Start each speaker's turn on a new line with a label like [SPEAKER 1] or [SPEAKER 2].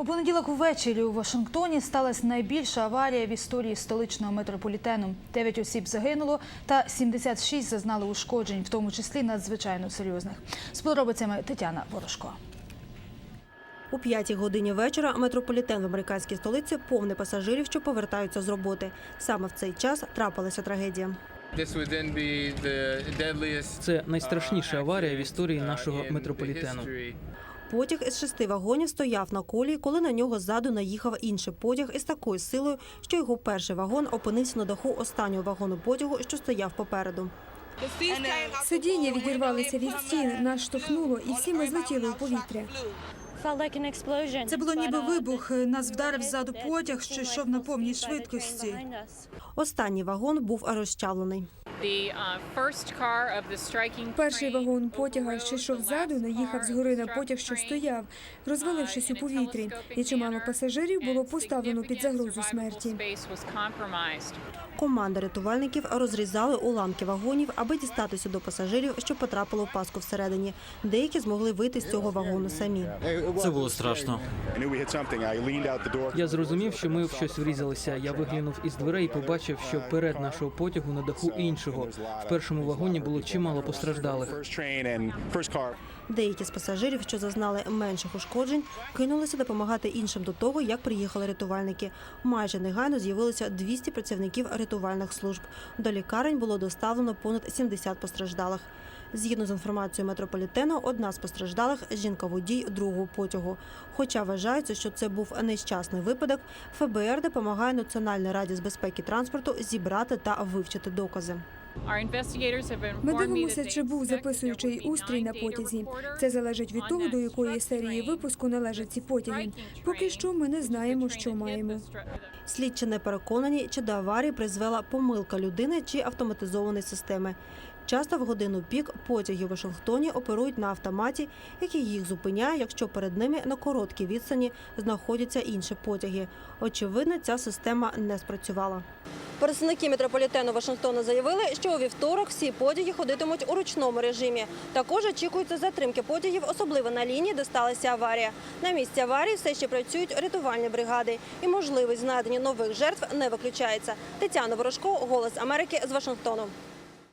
[SPEAKER 1] У понеділок увечері у Вашингтоні сталася найбільша аварія в історії столичного метрополітену. Дев'ять осіб загинуло та 76 зазнали ушкоджень, в тому числі надзвичайно серйозних. З подробицями Тетяна Ворожко.
[SPEAKER 2] У п'ятій годині вечора метрополітен в американській столиці повний пасажирів, що повертаються з роботи. Саме в цей час трапилася трагедія.
[SPEAKER 3] Це найстрашніша аварія в історії нашого метрополітену.
[SPEAKER 2] Потяг із шести вагонів стояв на колії, коли на нього ззаду наїхав інший потяг із такою силою, що його перший вагон опинився на даху останнього вагону потягу, що стояв попереду.
[SPEAKER 4] Сидіння відірвалися від стін, нас штовхнуло, і всі ми злетіли у повітря.
[SPEAKER 5] Це було ніби вибух. Нас вдарив ззаду потяг, що йшов на повній швидкості.
[SPEAKER 2] Останній вагон був розчавлений.
[SPEAKER 4] Перший вагон потяга, що йшов ззаду, наїхав згори на потяг, що стояв, розвалившись у повітрі, і чимало пасажирів було поставлено під загрозу смерті.
[SPEAKER 2] Команда рятувальників розрізали уламки вагонів, аби дістатися до пасажирів, що потрапило в паску всередині. Деякі змогли вийти з цього вагону самі.
[SPEAKER 6] Це було страшно.
[SPEAKER 3] Я зрозумів, що ми в щось врізалися. Я виглянув із дверей і побачив, що перед нашого потягу на даху іншого. В першому вагоні було чимало постраждалих.
[SPEAKER 2] Деякі з пасажирів, що зазнали менших ушкоджень, кинулися допомагати іншим до того, як приїхали рятувальники. Майже негайно з'явилося 200 працівників рятувальних служб. До лікарень було доставлено понад 70 постраждалих. Згідно з інформацією метрополітену, одна з постраждалих жінка-водій другого потягу. Хоча вважається, що це був нещасний випадок, ФБР допомагає Національній раді з безпеки транспорту зібрати та вивчити докази.
[SPEAKER 4] Ми дивимося, чи був записуючий устрій на потязі. Це залежить від того, до якої серії випуску належать ці потяги. Поки що ми не знаємо, що маємо.
[SPEAKER 2] Слідчі не переконані, чи до аварії призвела помилка людини чи автоматизованої системи. Часто в годину пік потяги у Вашингтоні оперують на автоматі, який їх зупиняє, якщо перед ними на короткій відстані знаходяться інші потяги. Очевидно, ця система не спрацювала. Представники метрополітену Вашингтону заявили, що у вівторок всі потяги ходитимуть у ручному режимі. Також очікуються затримки потягів, особливо на лінії, де сталася аварія. На місці аварії все ще працюють рятувальні бригади, і можливість знайдення нових жертв не виключається. Тетяна Ворожко, Голос Америки з Вашингтону.